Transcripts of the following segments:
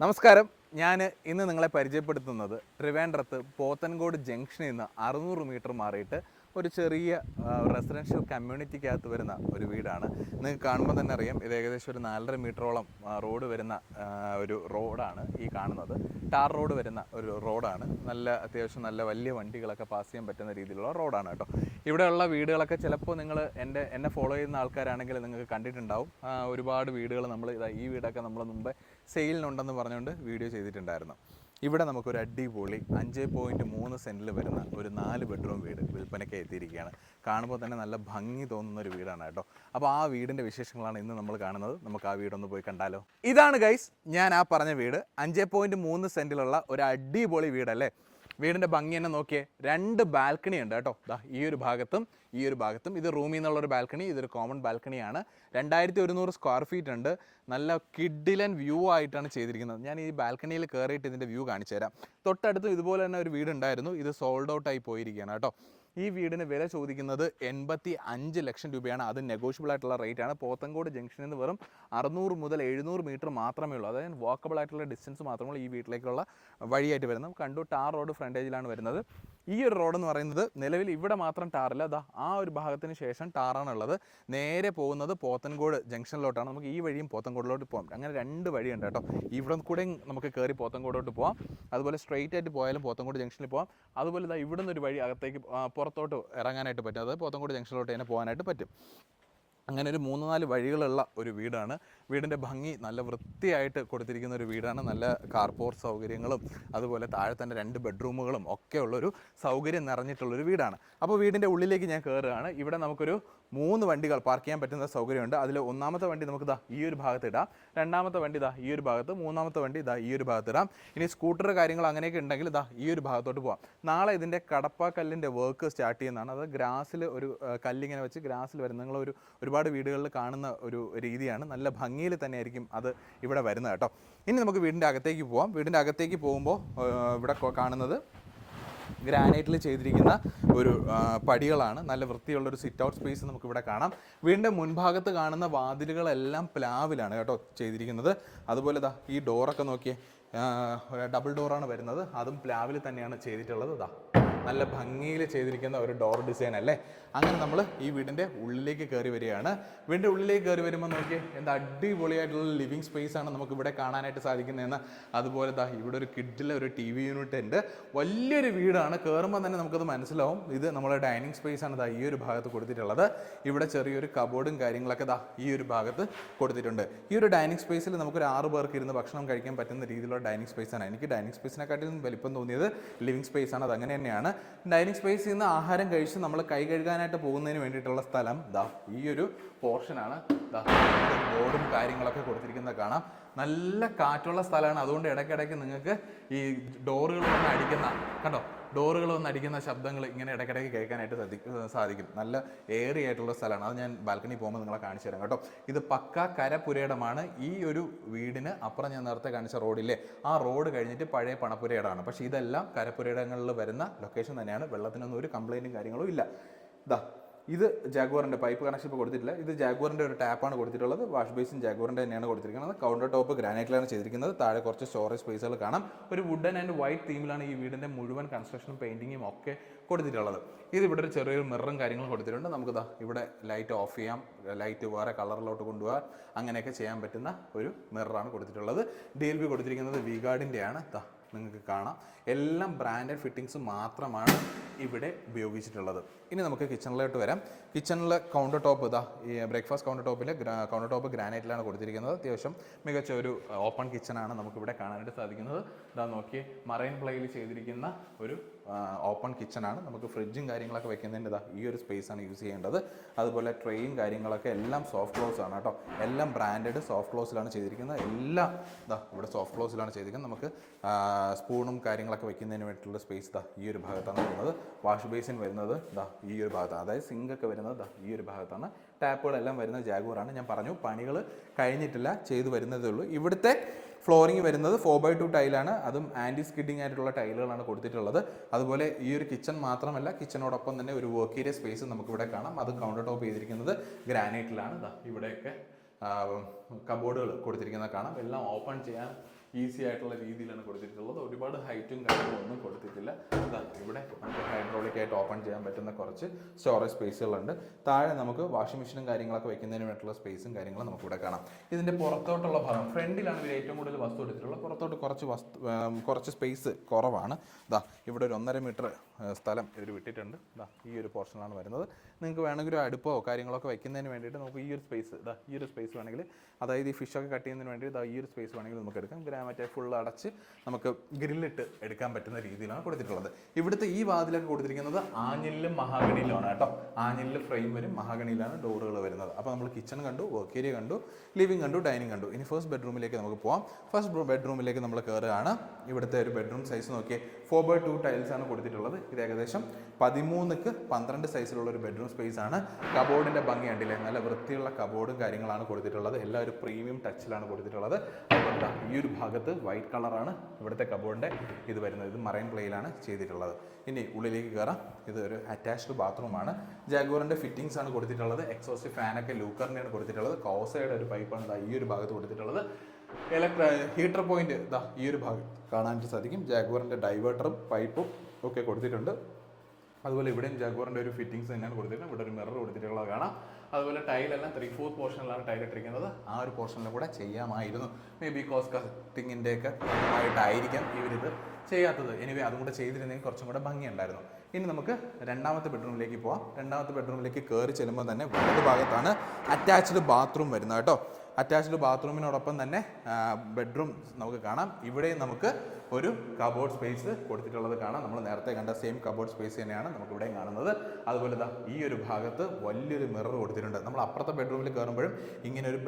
നമസ്കാരം. ഞാൻ ഇന്ന് നിങ്ങളെ പരിചയപ്പെടുത്തുന്നത് ട്രിവാൻഡ്രത്ത് പോത്തൻകോട് ജംഗ്ഷനിൽ നിന്ന് അറുന്നൂറ് മീറ്റർ മാറിയിട്ട് ഒരു ചെറിയ റെസിഡൻഷ്യൽ കമ്മ്യൂണിറ്റിക്കകത്ത് വരുന്ന ഒരു വീടാണ്. നിങ്ങൾക്ക് കാണുമ്പോൾ തന്നെ അറിയാം ഇത് ഏകദേശം ഒരു നാലര മീറ്ററോളം റോഡ് വരുന്ന ഒരു റോഡാണ് ഈ കാണുന്നത്. ടാർ റോഡ് വരുന്ന ഒരു റോഡാണ്. നല്ല അത്യാവശ്യം നല്ല വലിയ വണ്ടികളൊക്കെ പാസ് ചെയ്യാൻ പറ്റുന്ന രീതിയിലുള്ള റോഡാണ് കേട്ടോ. ഇവിടെയുള്ള വീടുകളൊക്കെ ചിലപ്പോൾ നിങ്ങൾ എന്റെ എന്നെ ഫോളോ ചെയ്യുന്ന ആൾക്കാരാണെങ്കിൽ നിങ്ങൾക്ക് കണ്ടിട്ടുണ്ടാവും. ഒരുപാട് വീടുകൾ നമ്മൾ ഈ വീടൊക്കെ നമ്മൾ മുമ്പേ സെയിലിനുണ്ടെന്ന് പറഞ്ഞുകൊണ്ട് വീഡിയോ ചെയ്തിട്ടുണ്ടായിരുന്നു. ഇവിടെ നമുക്കൊരു അടിപൊളി അഞ്ച് പോയിന്റ് മൂന്ന് സെന്റിൽ വരുന്ന ഒരു നാല് ബെഡ്റൂം വീട് വിൽപ്പനയ്ക്ക് എത്തിയിരിക്കുകയാണ്. കാണുമ്പോൾ തന്നെ നല്ല ഭംഗി തോന്നുന്ന ഒരു വീടാണ് കേട്ടോ. അപ്പോൾ ആ വീടിന്റെ വിശേഷങ്ങളാണ് ഇന്ന് നമ്മൾ കാണുന്നത്. നമുക്ക് ആ വീടൊന്ന് പോയി കണ്ടാലോ. ഇതാണ് ഗൈസ് ഞാൻ ആ പറഞ്ഞ വീട്. അഞ്ച് പോയിന്റ് മൂന്ന് സെന്റിലുള്ള ഒരു അടിപൊളി വീടല്ലേ? വീടിന്റെ ഭംഗി തന്നെ നോക്കിയേ. രണ്ട് ബാൽക്കണി ഉണ്ട് കേട്ടോ. ദാ ഈ ഒരു ഭാഗത്തും ഈ ഒരു ഭാഗത്തും. ഇത് റൂമിൽ നിന്നുള്ളൊരു ബാൽക്കണി ഇതൊരു കോമൺ ബാൽക്കണിയാണ് രണ്ടായിരത്തി ഒരുന്നൂറ് സ്ക്വയർ ഫീറ്റ് ഉണ്ട്. നല്ല കിഡിലൻ വ്യൂ ആയിട്ടാണ് ചെയ്തിരിക്കുന്നത്. ഞാൻ ഈ ബാൽക്കണിയിൽ കയറിയിട്ട് ഇതിന്റെ വ്യൂ കാണിച്ചു തരാം തൊട്ടടുത്ത് ഇതുപോലെ തന്നെ ഒരു വീട് ഉണ്ടായിരുന്നു ഇത് സോൾഡ് ഔട്ട് ആയി പോയിരിക്കുകയാണ് കേട്ടോ. ഈ വീടിന് വില ചോദിക്കുന്നത് എൺപത്തി അഞ്ച് ലക്ഷം രൂപയാണ്. അത് നെഗോഷ്യബിൾ ആയിട്ടുള്ള റേറ്റ് ആണ്. പോത്തങ്കോട് ജംഗ്ഷനിൽ നിന്ന് വെറും അറുന്നൂറ് മുതൽ എഴുന്നൂറ് മീറ്റർ മാത്രമേ ഉള്ളൂ. അതായത് വാക്കബിൾ ആയിട്ടുള്ള ഡിസ്റ്റൻസ് മാത്രമേ ഉള്ളൂ ഈ വീട്ടിലേക്കുള്ള വഴിയായിട്ട് വരുന്നത്. കണ്ടു ടാർ റോഡ് ഫ്രണ്ടേജിലാണ് വരുന്നത്. ഈ ഒരു റോഡ് എന്ന് പറയുന്നത് നിലവിൽ ഇവിടെ മാത്രം ടാറില്ല അതാ ആ ഒരു ഭാഗത്തിന് ശേഷം ടാറാണുള്ളത് നേരെ പോകുന്നത് പോത്തൻകോട് ജംഗ്ഷനിലോട്ടാണ് നമുക്ക് ഈ വഴിയും പോത്തൻകോടിലോട്ട് പോകാം. അങ്ങനെ രണ്ട് വഴിയുണ്ട് കേട്ടോ. ഇവിടെ കൂടെ നമുക്ക് കയറി പോത്തൻകോടോട്ട് പോകാം അതുപോലെ സ്ട്രെയിറ്റ് ആയിട്ട് പോയാലും പോത്തൻകോട് ജംഗ്ഷനിൽ പോകാം അതുപോലെ ഇതാ ഇവിടെ നിന്ന് ഒരു വഴി അകത്തേക്ക് പുറത്തോട്ട് ഇറങ്ങാനായിട്ട് പറ്റും. അതായത് പോത്തങ്കോട് ജംഗ്ഷനിലോട്ട് തന്നെ പോകാനായിട്ട് പറ്റും. അങ്ങനെ ഒരു മൂന്ന് നാല് വഴികളുള്ള ഒരു വീടാണ്. വീടിന്റെ ഭംഗി നല്ല വൃത്തിയായിട്ട് കൊടുത്തിരിക്കുന്ന ഒരു വീടാണ്. നല്ല കാർപോർട്ട് സൗകര്യങ്ങളും അതുപോലെ താഴെ തന്നെ രണ്ട് ബെഡ്റൂമുകളും ഒക്കെ ഉള്ളൊരു സൗകര്യം നിറഞ്ഞിട്ടുള്ളൊരു വീടാണ്. അപ്പോൾ വീടിന്റെ ഉള്ളിലേക്ക് ഞാൻ കയറുകയാണ് ഇവിടെ നമുക്കൊരു മൂന്ന് വണ്ടികൾ പാർക്ക് ചെയ്യാൻ പറ്റുന്ന സൗകര്യമുണ്ട്. അതിൽ ഒന്നാമത്തെ വണ്ടി നമുക്ക് ഇതാ ഈ ഒരു ഭാഗത്ത് ഇടാം. രണ്ടാമത്തെ വണ്ടി ഇതാ ഈ ഒരു ഭാഗത്ത് മൂന്നാമത്തെ വണ്ടി ഇതാ ഈ ഒരു ഭാഗത്ത് ഇടാം. ഇനി സ്കൂട്ടർ കാര്യങ്ങൾ അങ്ങനെയൊക്കെ ഉണ്ടെങ്കിൽ ഇതാ ഈ ഒരു ഭാഗത്തോട്ട് പോവാം. നാളെ ഇതിന്റെ കടപ്പാക്കല്ലിന്റെ വർക്ക് സ്റ്റാർട്ട് ചെയ്യുന്നതാണ്. അത് ഗ്രാസിൽ ഒരു കല്ലിങ്ങനെ വെച്ച് ഗ്രാസിൽ വരുന്ന നിങ്ങൾ ഒരു ഒരുപാട് വീടുകളിൽ കാണുന്ന ഒരു രീതിയാണ്. നല്ല ഭംഗിയിൽ തന്നെ ആയിരിക്കും അത് ഇവിടെ വരുന്നത് കേട്ടോ. ഇനി നമുക്ക് വീടിന്റെ അകത്തേക്ക് പോവാം. വീടിന്റെ അകത്തേക്ക് പോകുമ്പോൾ ഇവിടെ കാണുന്നത് ഗ്രാനൈറ്റിൽ ചെയ്തിരിക്കുന്ന ഒരു പടികളാണ്. നല്ല വൃത്തിയുള്ള ഒരു സിറ്റ് ഔട്ട് സ്പേസ് നമുക്കിവിടെ കാണാം. വീടിന്റെ മുൻഭാഗത്ത് കാണുന്ന വാതിലുകളെല്ലാം പ്ലാവിലാണ് കേട്ടോ ചെയ്തിരിക്കുന്നത്. അതുപോലെ ദാ ഈ ഡോറൊക്കെ നോക്കിയേ ഡബിൾ ഡോറാണ് വരുന്നത്. അതും പ്ലാവിൽ തന്നെയാണ് ചെയ്തിട്ടുള്ളത്. ഇതാ നല്ല ഭംഗിയിൽ ചെയ്തിരിക്കുന്ന ഒരു ഡോർ ഡിസൈൻ അല്ലേ? അങ്ങനെ നമ്മൾ ഈ വീടിന്റെ ഉള്ളിലേക്ക് കയറി വരികയാണ്. വീടിന്റെ ഉള്ളിലേക്ക് കയറി വരുമ്പോൾ നോക്കി എന്താ അടിപൊളിയായിട്ടുള്ള ലിവിങ് സ്പേസ് ആണ് നമുക്ക് ഇവിടെ കാണാനായിട്ട് സാധിക്കുന്നതെന്ന്. അതുപോലെ ദാ ഇവിടെ ഒരു കിഡിലെ ഒരു ടി വി യൂണിറ്റ് ഉണ്ട്. വലിയൊരു വീടാണ്. കയറുമ്പോൾ തന്നെ നമുക്കത് മനസ്സിലാവും. ഇത് നമ്മുടെ ഡൈനിങ് സ്പേസ് ആണ് ദാ ഈ ഒരു ഭാഗത്ത് കൊടുത്തിട്ടുള്ളത്. ഇവിടെ ചെറിയൊരു കബോർഡും കാര്യങ്ങളൊക്കെ ദാ ഈ ഒരു ഭാഗത്ത് കൊടുത്തിട്ടുണ്ട്. ഈ ഒരു ഡൈനിങ് സ്പേസിൽ നമുക്കൊരു ആറ് പേർക്ക് ഇരുന്ന് ഭക്ഷണം കഴിക്കാൻ പറ്റുന്ന രീതിയിലുള്ള ഡൈനിങ് ആണ്. എനിക്ക് ഡൈനിങ് സ്പേസിനെക്കാട്ടിലും വലിപ്പം തോന്നിയത് ലിവിങ് സ്പേസ് ആണ്. അത് അങ്ങനെ തന്നെയാണ്. ഡൈനിങ് സ്പേസിൽ നിന്ന് ആഹാരം കഴിച്ച് നമ്മൾ കൈ കഴുകാനായിട്ട് പോകുന്നതിന് വേണ്ടിയിട്ടുള്ള സ്ഥലം. ദാ ഈ ഒരു പോർഷനാണ് ദാ ബോർഡും കാര്യങ്ങളൊക്കെ കൊടുത്തിരിക്കുന്നത് കാണാം. നല്ല കാറ്റുള്ള സ്ഥലമാണ്. അതുകൊണ്ട് ഇടയ്ക്കിടയ്ക്ക് നിങ്ങൾക്ക് ഈ ഡോറുകൾ വന്ന് അടിക്കുന്ന കണ്ടോ? ഡോറുകൾ വന്ന് അടിക്കുന്ന ശബ്ദങ്ങൾ ഇങ്ങനെ ഇടയ്ക്കിടയ്ക്ക് കേൾക്കാനായിട്ട് സാധിക്കും. നല്ല ഏറി ആയിട്ടുള്ള സ്ഥലമാണ്. അത് ഞാൻ ബാൽക്കണി പോകുമ്പോൾ നിങ്ങളെ കാണിച്ചു തരാം കേട്ടോ. ഇത് പക്ക കരപുരയിടമാണ് ഈ ഒരു വീടിന് അപ്പുറം ഞാൻ നേരത്തെ കാണിച്ച റോഡില്ലേ ആ റോഡ് കഴിഞ്ഞിട്ട് പഴയ പണപ്പുരയിടമാണ് പക്ഷേ ഇതെല്ലാം കരപുരയിടങ്ങളിൽ വരുന്ന ലൊക്കേഷൻ തന്നെയാണ്. വെള്ളത്തിനൊന്നും ഒരു കംപ്ലൈന്റും കാര്യങ്ങളും ഇല്ല. ഇതാ ഇത് ജാഗുവറിന്റെ പൈപ്പ് കണക്ഷൻ ഇപ്പോൾ കൊടുത്തിട്ടില്ല. ഇത് ജാഗുവറിന്റെ ഒരു ടാപ്പാണ് കൊടുത്തിട്ടുള്ളത്. വാഷ് ബേസിൻ ജാഗുവറിന്റെ തന്നെയാണ് കൊടുത്തിരിക്കുന്നത്. കൗണ്ടർ ടോപ്പ് ഗ്രാനൈറ്റിലാണ് ചെയ്തിരിക്കുന്നത്. താഴെ കുറച്ച് സ്റ്റോറേജ് സ്പേസുകൾ കാണാം. ഒരു വുഡൻ ആൻഡ് വൈറ്റ് തീമിലാണ് ഈ വീടിന്റെ മുഴുവൻ കൺസ്ട്രക്ഷനും പെയിന്റിങ്ങും ഒക്കെ കൊടുത്തിട്ടുള്ളത്. ഇത് ഇവിടെ ഒരു ചെറിയൊരു മിററും കാര്യങ്ങളും കൊടുത്തിട്ടുണ്ട്. നമുക്ക് ഇവിടെ ലൈറ്റ് ഓഫ് ചെയ്യാം. ലൈറ്റ് വേറെ കളറിലോട്ട് കൊണ്ടുപോകാം അങ്ങനെയൊക്കെ ചെയ്യാൻ പറ്റുന്ന ഒരു മിററാണ് കൊടുത്തിട്ടുള്ളത്. ഡി എൽ ബി കൊടുത്തിരിക്കുന്നത് വിഗാർഡിന്റെയാണ് ദാ നിങ്ങൾക്ക് കാണാം. എല്ലാം ബ്രാൻഡഡ് ഫിറ്റിങ്സ് മാത്രമാണ് ഇവിടെ ഉപയോഗിച്ചിട്ടുള്ളത്. ഇനി നമുക്ക് കിച്ചണിലോട്ട് വരാം. കിച്ചണിൽ കൗണ്ടർ ടോപ്പ് ഇതാ ഈ ബ്രേക്ക്ഫാസ്റ്റ് കൗണ്ടർ ടോപ്പിൽ കൗണ്ടർ ടോപ്പ് ഗ്രാനൈറ്റിലാണ് കൊടുത്തിരിക്കുന്നത്. അത്യാവശ്യം മികച്ച ഒരു ഓപ്പൺ കിച്ചണാണ് നമുക്കിവിടെ കാണാനായിട്ട് സാധിക്കുന്നത്. ഇതാ നോക്കി മറൈൻ പ്ലേയിൽ ചെയ്തിരിക്കുന്ന ഒരു ഓപ്പൺ കിച്ചണാണ് നമുക്ക് ഫ്രിഡ്ജും കാര്യങ്ങളൊക്കെ വെക്കുന്നതിന്റെ ഇതാ ഈ ഒരു സ്പേസ് ആണ് യൂസ് ചെയ്യേണ്ടത്. അതുപോലെ ട്രെയും കാര്യങ്ങളൊക്കെ എല്ലാം സോഫ്റ്റ് ക്ലോസ് ആണ് കേട്ടോ. എല്ലാം ബ്രാൻഡഡ് സോഫ്റ്റ് ക്ലോസിലാണ് ചെയ്തിരിക്കുന്നത്. എല്ലാം ഇതാ ഇവിടെ സോഫ്റ്റ് ക്ലോസിലാണ് ചെയ്തിരിക്കുന്നത്. നമുക്ക് സ്പൂണും കാര്യങ്ങളൊക്കെ വെക്കുന്നതിന് വേണ്ടിയിട്ടുള്ള സ്പേസ് ഇതാ ഈ ഒരു ഭാഗത്താണ് വരുന്നത്. വാഷ് ബേസിൻ വരുന്നത് ഇതാ ഈ ഒരു ഭാഗത്താണ്. അതായത് സിങ്ക് ഒക്കെ വരുന്നത് ഇതാ ഈ ഒരു ഭാഗത്താണ്. ടാപ്പുകളെല്ലാം വരുന്നത് ജാഗുവറാണ്. ഞാൻ പറഞ്ഞു പണികൾ കഴിഞ്ഞിട്ടില്ല ചെയ്തു വരുന്നതേ ഉള്ളൂ. ഇവിടുത്തെ ഫ്ലോറിംഗ് വരുന്നത് ഫോർ ബൈ ടു ടൈലാണ് അതും ആന്റി സ്കിഡിങ് ആയിട്ടുള്ള ടൈലുകളാണ് കൊടുത്തിട്ടുള്ളത്. അതുപോലെ ഈ ഒരു കിച്ചൺ മാത്രമല്ല കിച്ചണോടൊപ്പം തന്നെ ഒരു വർക്ക് ഏരിയ സ്പേസ് നമുക്കിവിടെ കാണാം. അത് കൗണ്ടർ ടോപ്പ് ചെയ്തിരിക്കുന്നത് ഗ്രാനൈറ്റിലാണ് ഇവിടെയൊക്കെ കബോർഡുകൾ കൊടുത്തിരിക്കുന്നത് കാണാം. എല്ലാം ഓപ്പൺ ചെയ്യാൻ ഈസി ആയിട്ടുള്ള രീതിയിലാണ് കൊടുത്തിട്ടുള്ളത്. ഒരുപാട് ഹൈറ്റും കാര്യങ്ങളും ഒന്നും കൊടുത്തിട്ടില്ല. ഇതാ ഇവിടെ നമുക്ക് ഹൈഡ്രോളിക് ആയിട്ട് ഓപ്പൺ ചെയ്യാൻ പറ്റുന്ന കുറച്ച് സ്റ്റോറേജ് സ്പേസുകളുണ്ട് താഴെ നമുക്ക് വാഷിംഗ് മെഷീനും കാര്യങ്ങളൊക്കെ വെക്കുന്നതിന് വേണ്ടിയിട്ടുള്ള സ്പേസും കാര്യങ്ങളും നമുക്ക് ഇവിടെ കാണാം. ഇതിന്റെ പുറത്തോട്ടുള്ള ഭാഗം ഫ്രണ്ടിലാണ് ഇവർ ഏറ്റവും കൂടുതൽ വസ്തു എടുത്തിട്ടുള്ളത്. പുറത്തോട്ട് കുറച്ച് വസ്തു കുറച്ച് സ്പേസ് കുറവാണ്. ഇതാ ഇവിടെ ഒരു ഒന്നര മീറ്റർ സ്ഥലം ഇവർ വിട്ടിട്ടുണ്ട്. ഇതാ ഈ ഒരു പോർഷനാണ് വരുന്നത്. നിങ്ങൾക്ക് വേണമെങ്കിൽ ഒരു അടുപ്പോ കാര്യങ്ങളൊക്കെ വെക്കുന്നതിന് വേണ്ടിയിട്ട് നമുക്ക് ഈ ഒരു സ്പേസ് ഇതാ ഈ ഒരു സ്പേസ് വേണമെങ്കിൽ അതായത് ഈ ഫിഷൊക്കെ കട്ട് ചെയ്യുന്നതിന് വേണ്ടി ദാ ഈ ഒരു സ്പേസ് വേണമെങ്കിൽ നമുക്ക് എടുക്കാം. ഗ്രാമറ്റെ ഫുൾ അടച്ച് നമുക്ക് ഗ്രില്ലിട്ട് എടുക്കാൻ പറ്റുന്ന രീതിയിലാണ് കൊടുത്തിട്ടുള്ളത്. ഇവിടുത്തെ ഈ വാതിലൊക്കെ കൊടുത്തിരിക്കുന്നത് ആഞ്ഞിലും മഹാഗണിയിലാണ് കേട്ടോ. ആഞ്ഞിലിൽ ഫ്രെയിം വരും മഹാഗണിയിലാണ് ഡോറുകൾ വരുന്നത്. അപ്പോൾ നമ്മൾ കിച്ചൺ കണ്ടു വർക്ക് ഏരിയ കണ്ടു ലിവിംഗ് കണ്ടു ഡൈനിങ് കണ്ടു. ഇനി ഫസ്റ്റ് ബെഡ്റൂമിലേക്ക് നമുക്ക് പോവാം. ഫസ്റ്റ് ബെഡ്റൂമിലേക്ക് നമ്മൾ കയറുകയാണ് ഇവിടുത്തെ ഒരു ബെഡ്റൂം സൈസ് നോക്കിയേ ഫോർ ബൈ ടു ടൈൽസ് ആണ് കൊടുത്തിട്ടുള്ളത്. ഇത് ഏകദേശം പതിമൂന്നുക്ക് പന്ത്രണ്ട് സൈസിലുള്ള ഒരു ബെഡ്റൂം സ്പേസ് ആണ്. കബോർഡിന്റെ ഭംഗി കണ്ടില്ലേ? നല്ല വൃത്തിയുള്ള കബോർഡും കാര്യങ്ങളാണ് കൊടുത്തിട്ടുള്ളത്. എല്ലാം ഒരു പ്രീമിയം ടച്ചിലാണ് കൊടുത്തിട്ടുള്ളത്. അതുപോലെ ഈ ഒരു ഭാഗത്ത് വൈറ്റ് കളറാണ് ഇവിടുത്തെ കബോർഡിന്റെ ഇത് വരുന്നത്. ഇത് മറൈൻ പ്ലേയിലാണ് ചെയ്തിട്ടുള്ളത്. ഇനി ഉള്ളിലേക്ക് കയറാം ഇത് ഒരു അറ്റാച്ച്ഡ് ബാത്റൂമാണ് ജാഗോറിന്റെ ഫിറ്റിംഗ്സ് ആണ് കൊടുത്തിട്ടുള്ളത്. എക്സോസ്റ്റ് ഫാനൊക്കെ ലൂക്കറിന്റെയാണ് കൊടുത്തിട്ടുള്ളത്. കോസയുടെ ഒരു പൈപ്പാണ് ഈ ഒരു ഭാഗത്ത് കൊടുത്തിട്ടുള്ളത്. ഇലക്ട്ര ഹീറ്റർ പോയിന്റ് ഇതാ ഈ ഒരു ഭാഗം കാണാനായിട്ട് സാധിക്കും. ജാഗ്വറിന്റെ ഡൈവേർട്ടറും പൈപ്പും ഒക്കെ കൊടുത്തിട്ടുണ്ട്. അതുപോലെ ഇവിടെയും ജാഗ്വറിന്റെ ഒരു ഫിറ്റിംഗ്സ് തന്നെയാണ് കൊടുത്തിരിക്കുന്നത്. ഇവിടെ ഒരു മിറർ കൊടുത്തിട്ടുള്ളത് കാണാം. അതുപോലെ ടൈലെല്ലാം ത്രീ ഫോർത്ത് പോർഷനിലാണ് ടൈൽ ഇട്ടിരിക്കുന്നത്. ആ ഒരു പോർഷനിലും കൂടെ ചെയ്യാമായിരുന്നു. മേ ബി കോസ് കട്ടിങ്ങിന്റെ ഒക്കെ ആയിട്ടായിരിക്കാം ഇവരിത് ചെയ്യാത്തത്. എനിവേ അതും കൂടെ ചെയ്തിരുന്നെങ്കിൽ കുറച്ചും കൂടെ ഭംഗിയുണ്ടായിരുന്നു. ഇനി നമുക്ക് രണ്ടാമത്തെ ബെഡ്റൂമിലേക്ക് പോവാം. രണ്ടാമത്തെ ബെഡ്റൂമിലേക്ക് കയറി ചെല്ലുമ്പോൾ തന്നെ വലത് ഭാഗത്താണ് അറ്റാച്ച്ഡ് ബാത്റൂം വരുന്നത് കേട്ടോ. അറ്റാച്ച്ഡ് ബാത്റൂമിനോടൊപ്പം തന്നെ ബെഡ്റൂം നമുക്ക് കാണാം. ഇവിടെയും നമുക്ക് ഒരു കബോർഡ് സ്പേസ് കൊടുത്തിട്ടുള്ളത് കാണാം. നമ്മൾ നേരത്തെ കണ്ട സെയിം കബോർഡ് സ്പേസ് തന്നെയാണ് നമുക്കിവിടെയും കാണുന്നത്. അതുപോലെ ദാ ഈ ഒരു ഭാഗത്ത് വലിയൊരു മിറർ കൊടുത്തിട്ടുണ്ട്. നമ്മൾ അപ്പുറത്തെ ബെഡ്റൂമിൽ കയറുമ്പോഴും ഇങ്ങനെ ഒരു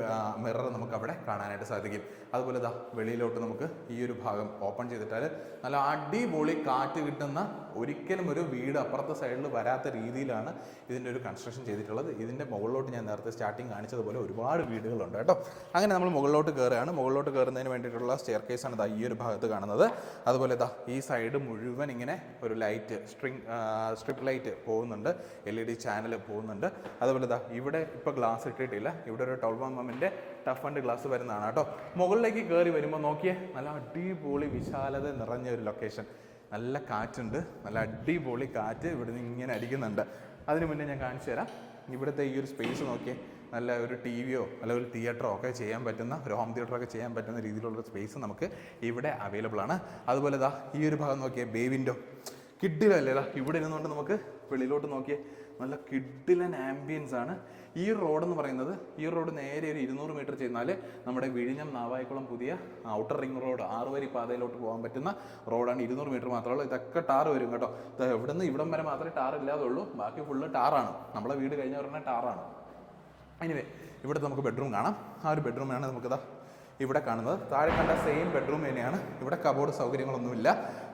മിറർ നമുക്ക് അവിടെ കാണാനായിട്ട് സാധിക്കും. അതുപോലെ ദാ വെളിയിലോട്ട് നമുക്ക് ഈ ഒരു ഭാഗം ഓപ്പൺ ചെയ്തിട്ടാൽ നല്ല അടിപൊളി കാറ്റ് കിട്ടുന്ന ഒരിക്കലും ഒരു വീട് അപ്പുറത്തെ സൈഡിൽ വരാത്ത രീതിയിലാണ് ഇതിന്റെ ഒരു കൺസ്ട്രക്ഷൻ ചെയ്തിട്ടുള്ളത്. ഇതിന്റെ മുകളിലോട്ട് ഞാൻ നേരത്തെ സ്റ്റാർട്ടിങ് കാണിച്ചതുപോലെ ഒരുപാട് വീടുകളുണ്ട് കേട്ടോ. അങ്ങനെ നമ്മൾ മുകളിലോട്ട് കയറുകയാണ് മുകളിലോട്ട് കയറുന്നതിന് വേണ്ടിയിട്ടുള്ള സ്റ്റെയർ കേസാണ് ഈ ഒരു ഭാഗത്ത് കാണുന്നത്. അതുപോലെ ഇതാ ഈ സൈഡ് മുഴുവൻ ഇങ്ങനെ ഒരു ലൈറ്റ് സ്ട്രിങ് സ്ട്രിപ്പ് ലൈറ്റ് പോകുന്നുണ്ട്. എൽ ഇ ഡി ചാനൽ പോകുന്നുണ്ട്. അതുപോലെ ഇതാ ഇവിടെ ഇപ്പോൾ ഗ്ലാസ് ഇട്ടിട്ടില്ല. ഇവിടെ ഒരു ട്വൽവ് എം എമ്മിന്റെ ടഫ് ആൻഡ് ഗ്ലാസ് വരുന്നതാണ് കേട്ടോ. മുകളിലേക്ക് കയറി വരുമ്പോൾ നോക്കിയേ നല്ല അടിപൊളി വിശാലത നിറഞ്ഞ ഒരു ലൊക്കേഷൻ നല്ല കാറ്റുണ്ട്. നല്ല അടിപൊളി കാറ്റ് ഇവിടുന്ന് ഇങ്ങനെ അടിക്കുന്നുണ്ട്. അതിന് മുന്നേ ഞാൻ കാണിച്ചു തരാം ഇവിടുത്തെ ഈ ഒരു സ്പേസ് നോക്കിയേ. നല്ല ഒരു ടി വിയോ അല്ലെങ്കിൽ ഒരു തിയേറ്ററോ ഒക്കെ ചെയ്യാൻ പറ്റുന്ന ഒരു ഹോം തിയേറ്ററൊക്കെ ചെയ്യാൻ പറ്റുന്ന രീതിയിലുള്ള സ്പേസ് നമുക്ക് ഇവിടെ അവൈലബിൾ ആണ്. അതുപോലെ ഇതാ ഈ ഒരു ഭാഗം നോക്കിയേ ബേ വിൻഡോ കിഡിലല്ലേ ഇവിടെ ഇരുന്നുകൊണ്ട് നമുക്ക് വെളിയിലോട്ട് നോക്കിയേ നല്ല കിഡിലൻ ആംബിയൻസ് ആണ്. ഈ റോഡ് എന്ന് പറയുന്നത് ഈ റോഡ് നേരെ ഒരു ഇരുന്നൂറ് മീറ്റർ ചെന്നാൽ നമ്മുടെ വിഴിഞ്ഞം നാവായിക്കുളം പുതിയ ഔട്ടർ റിംഗ് റോഡ് ആറുവരി പാതയിലോട്ട് പോകാൻ പറ്റുന്ന റോഡാണ് ഇരുന്നൂറ് മീറ്റർ മാത്രമേ ഉള്ളൂ. ഇതൊക്കെ ടാർ വരും കേട്ടോ. ഇവിടെ നിന്ന് ഇവിടം വരെ മാത്രമേ ടാർ ഇല്ലാതുള്ളൂ. ബാക്കി ഫുള്ള് ടാറാണ് നമ്മളെ വീട് കഴിഞ്ഞ പറഞ്ഞാൽ ടാറാണ് എനിവേ ഇവിടെ നമുക്ക് ബെഡ്റൂം കാണാം. ആ ഒരു ബെഡ്റൂമാണ് നമുക്കിതാ ഇവിടെ കാണുന്നത്. താഴെ കണ്ട സെയിം ബെഡ്റൂം തന്നെയാണ്. ഇവിടെ കബോർഡ് സൗകര്യങ്ങളൊന്നുമില്ല.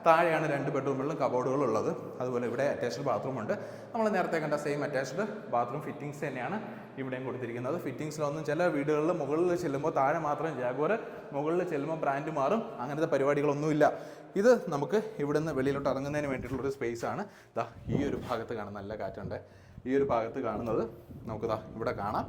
താഴെയാണ് രണ്ട് ബെഡ്റൂമുകളിലും കബോർഡുകൾ ഉള്ളത്. അതുപോലെ ഇവിടെ അറ്റാച്ച്ഡ് ബാത്റൂം ഉണ്ട്. നമ്മൾ നേരത്തെ കണ്ട സെയിം അറ്റാച്ച്ഡ് ബാത്റൂം ഫിറ്റിങ്സ് തന്നെയാണ് ഇവിടെയും കൊടുത്തിരിക്കുന്നത്. ഫിറ്റിങ്സിലൊന്നും ചില വീടുകളിൽ മുകളിൽ ചെല്ലുമ്പോൾ താഴെ മാത്രം ജാഗോർ മുകളിൽ ചെല്ലുമ്പോൾ ബ്രാൻഡ് മാറും. അങ്ങനത്തെ പരിപാടികളൊന്നുമില്ല. ഇത് നമുക്ക് ഇവിടുന്ന് വെളിയിലോട്ട് ഇറങ്ങുന്നതിന് വേണ്ടിയിട്ടുള്ളൊരു ആണ്. ദാ ഈ ഒരു ഭാഗത്ത് കാണുന്ന നല്ല കാറ്റുണ്ട്. ഈ ഒരു ഭാഗത്ത് കാണുന്നത്. നമുക്കിതാ ഇവിടെ കാണാം.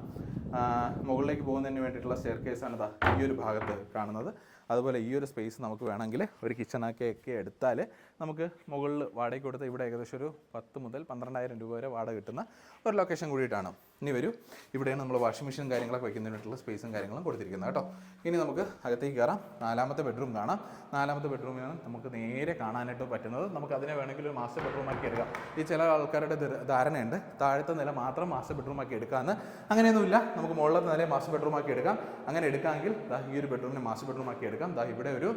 മുകളിലേക്ക് പോകുന്നതിന് വേണ്ടിയിട്ടുള്ള സ്റ്റെയർ കേസാണ് ദാ ഈ ഒരു ഭാഗത്ത് കാണുന്നത്. അതുപോലെ ഈ ഒരു സ്പേസ് നമുക്ക് വേണമെങ്കിൽ ഒരു കിച്ചണൊക്കെ എടുത്താൽ നമുക്ക് മുകളിൽ വാടകയ്ക്ക് കൊടുത്ത് ഇവിടെ ഏകദേശം ഒരു പത്ത് മുതൽ പന്ത്രണ്ടായിരം രൂപ വരെ വാടക കിട്ടുന്ന ഒരു ലൊക്കേഷൻ കൂടിയിട്ടാണ്. ഇനി വരൂ. ഇവിടെയാണ് നമ്മൾ വാഷിംഗ് മെഷീനും കാര്യങ്ങളൊക്കെ വയ്ക്കുന്നതിനായിട്ടുള്ള സ്പേസും കാര്യങ്ങളും കൊടുത്തിരിക്കുന്നത് കേട്ടോ. ഇനി നമുക്ക് അകത്തേക്ക് കയറാം നാലാമത്തെ ബെഡ്റൂം കാണാം. നാലാമത്തെ ബെഡ്റൂമിനാണ് നമുക്ക് നേരെ കാണാനായിട്ട് പറ്റുന്നത്. നമുക്ക് അതിനെ വേണമെങ്കിൽ ഒരു മാസ്റ്റർ ബെഡ്റൂം ആക്കി എടുക്കാം. ഈ ചില ആൾക്കാരുടെ ധര- ധാരണയുണ്ട്. താഴത്തെ നില മാത്രം മാസ്റ്റർ ബെഡ്റൂം ആക്കി എടുക്കാമെന്ന് അങ്ങനെയൊന്നുമില്ല. നമുക്ക് മുകളിലത്തെ നിലയെ മാസ്റ്റർ ബെഡ്റൂം ആക്കി എടുക്കാം. അങ്ങനെ എടുക്കാമെങ്കിൽ ഈ ഒരു ബെഡ്റൂമിനെ മാസ്റ്റർ ബെഡ്റൂം ആക്കി എടുക്കാം ദാ ഇവിടെ ഒരു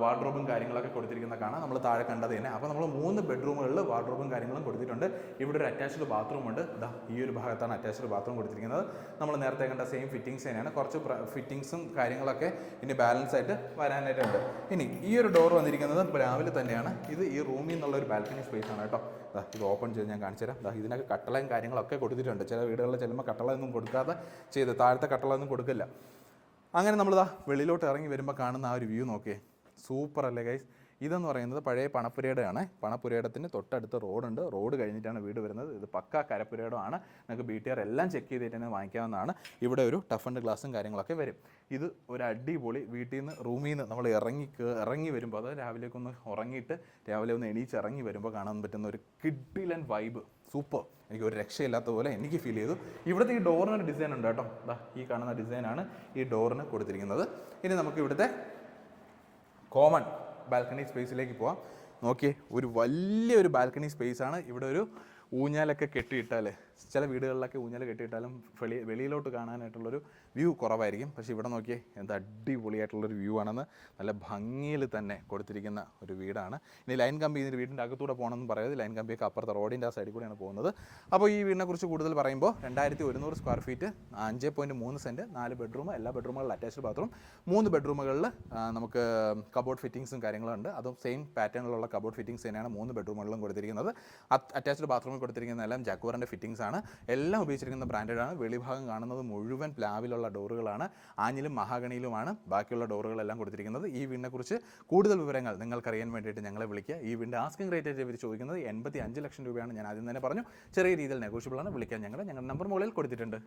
വാർഡ്രോബും കാര്യങ്ങളൊക്കെ കൊടുത്തിരിക്കുന്ന കാണാം. നമ്മൾ താഴെ കണ്ടത് തന്നെ. അപ്പോൾ നമ്മൾ മൂന്ന് ബെഡ്റൂമുകളിൽ വാർഡ്രോബും കാര്യങ്ങളും കൊടുത്തിട്ടുണ്ട്. ഇവിടെ ഒരു അറ്റാച്ച്ഡ് ബാത്റൂം ഉണ്ട്. ദാ ഈ ഒരു ഭാഗത്താണ് അറ്റാച്ച്ഡ് ബാത്റൂം കൊടുത്തിരിക്കുന്നത്. നമ്മൾ നേരത്തെ കണ്ട സെയിം ഫിറ്റിങ്സ് തന്നെയാണ്. കുറച്ച് ഫിറ്റിങ്സും കാര്യങ്ങളൊക്കെ ഇനി ബാലൻസ് ആയിട്ട് വരാനായിട്ടുണ്ട്. ഇനി ഈ ഒരു ഡോർ വന്നിരിക്കുന്നത് രാവിലെ തന്നെയാണ്. ഇത് ഈ റൂമിൽ നിന്നുള്ള ഒരു ബാൽക്കണി സ്പേസ് ആണ് കേട്ടോ. ഇത് ഓപ്പൺ ചെയ്ത് ഞാൻ കാണിച്ചു തരാം. ഇതിനൊക്കെ കട്ടളയും കാര്യങ്ങളൊക്കെ കൊടുത്തിട്ടുണ്ട്. ചില വീടുകളിൽ ചെല്ലുമ്പോൾ കട്ടളയൊന്നും കൊടുക്കാതെ ചെയ്ത് താഴത്തെ കട്ടള ഒന്നും കൊടുക്കില്ല. അങ്ങനെ നമ്മളിതാ വെളിയിലോട്ട് ഇറങ്ങി വരുമ്പോൾ കാണുന്ന ആ ഒരു വ്യൂ നോക്കിയേ. സൂപ്പർ അല്ലേ ഗൈസ് ഇതെന്ന് പറയുന്നത് പഴയ പണപ്പുരയുടെയാണ്. പണപ്പുരയിടത്തിന് തൊട്ടടുത്ത് റോഡുണ്ട്. റോഡ് കഴിഞ്ഞിട്ടാണ് വീട് വരുന്നത്. ഇത് പക്ക കരപ്പുരയിടമാണ്. നിങ്ങൾക്ക് ബി ടി ആർ എല്ലാം ചെക്ക് ചെയ്തിട്ട് തന്നെ വാങ്ങിക്കാവുന്നതാണ്. ഇവിടെ ഒരു ടഫ് ആൻഡ് ഗ്ലാസും കാര്യങ്ങളൊക്കെ വരും. ഇത് ഒരു അടിപൊളി വീട്ടിൽ നിന്ന് റൂമിൽ നിന്ന് നമ്മൾ ഇറങ്ങി ഇറങ്ങി വരുമ്പോൾ അത് രാവിലേക്ക് ഒന്ന് ഉറങ്ങിയിട്ട് രാവിലെ ഒന്ന് എണീച്ച് ഇറങ്ങി വരുമ്പോൾ കാണാൻ പറ്റുന്ന ഒരു കിഡിലൻ വൈബ് സൂപ്പർ എനിക്ക് ഒരു രക്ഷയില്ലാത്ത പോലെ എനിക്ക് ഫീൽ ചെയ്തു. ഇവിടുത്തെ ഈ ഡോറിന് ഒരു ഡിസൈൻ ഉണ്ട് കേട്ടോ. ദാ ഈ കാണുന്ന ഡിസൈനാണ് ഈ ഡോറിന് കൊടുത്തിരിക്കുന്നത്. ഇനി നമുക്ക് ഇവിടുത്തെ കോമൺ ബാൽക്കണി സ്പേസിലേക്ക് പോവാം. നോക്കിയേ ഒരു വലിയൊരു ബാൽക്കണി സ്പേസ് ആണ്. ഇവിടെ ഒരു ഊഞ്ഞാലൊക്കെ കെട്ടിയിട്ടാൽ ചില വീടുകളിലൊക്കെ ഊഞ്ഞൽ കെട്ടിയിട്ടാലും വെളി വെളിയിലോട്ട് കാണാനായിട്ടുള്ളൊരു വ്യൂ കുറവായിരിക്കും. പക്ഷേ ഇവിടെ നോക്കിയേ എന്ത് അടിപൊളിയായിട്ടുള്ളൊരു വ്യൂ ആണെന്ന് നല്ല ഭംഗിയിൽ തന്നെ കൊടുത്തിരിക്കുന്ന ഒരു വീടാണ്. ഇനി ലൈൻ കമ്പി ഇതിന്റെ വീടിന്റെ അകത്തൂടെ പോകണമെന്ന് പറയുന്നത് ലൈൻ കമ്പിയൊക്കെ അപ്പുറത്തെ റോഡിന്റെ ആ സൈഡിൽ കൂടെയാണ് പോകുന്നത്. അപ്പോൾ ഈ വീടിനെക്കുറിച്ച് കൂടുതൽ പറയുമ്പോൾ രണ്ടായിരത്തി ഒരുന്നൂറ് സ്ക്വയർ ഫീറ്റ് അഞ്ച് പോയിന്റ് മൂന്ന് സെന്റ് നാല് ബെഡ്റൂം എല്ലാ ബെഡ്റൂമുകളിൽ അറ്റാച്ച്ഡ് ബാത്റൂം മൂന്ന് ബെഡ്റൂമുകളിൽ നമുക്ക് കബോർഡ് ഫിറ്റിങ്സും കാര്യങ്ങളും ഉണ്ട്. അതും സെയിം പാറ്റേണിലുള്ള കബോർഡ് ഫിറ്റിങ്സ് തന്നെയാണ് മൂന്ന് ബെഡ്റൂമുകളിലും കൊടുത്തിരിക്കുന്നത്. അറ്റാച്ച്ഡ് ബാത്റൂമിൽ കൊടുത്തിരിക്കുന്നതെല്ലാം ജാക്കുവറിന്റെ ഫിറ്റിങ്സ് ആണ്. എല്ലാം ഉപയോഗിച്ചിരിക്കുന്ന ബ്രാൻഡഡ് ആണ് വെളിഭാഗം കാണുന്നത് മുഴുവൻ പ്ലാവിലുള്ള ഡോറുകളാണ്. ആഞ്ഞിലും മഹാഗണിയിലുമാണ് ബാക്കിയുള്ള ഡോറുകളെല്ലാം കൊടുത്തിരിക്കുന്നത്. ഈ വീടിനെക്കുറിച്ച് കൂടുതൽ വിവരങ്ങൾ നിങ്ങൾക്കറിയാൻ വേണ്ടിയിട്ട് ഞങ്ങളെ വിളിക്കുക. ഈ വീടിന്റെ ആസ്കിംഗ് റേറ്റ് ഇവർ ചോദിക്കുന്നത് എൺപത്തി അഞ്ച് ലക്ഷം രൂപയാണ്. ഞാൻ ആദ്യം തന്നെ പറഞ്ഞു. ചെറിയ രീതിയിൽ നെഗോഷ്യബിൾ ആണ്. വിളിക്കാൻ ഞങ്ങളെ ഞങ്ങളുടെ നമ്പർ മുകളിൽ കൊടുത്തിട്ടുണ്ട്.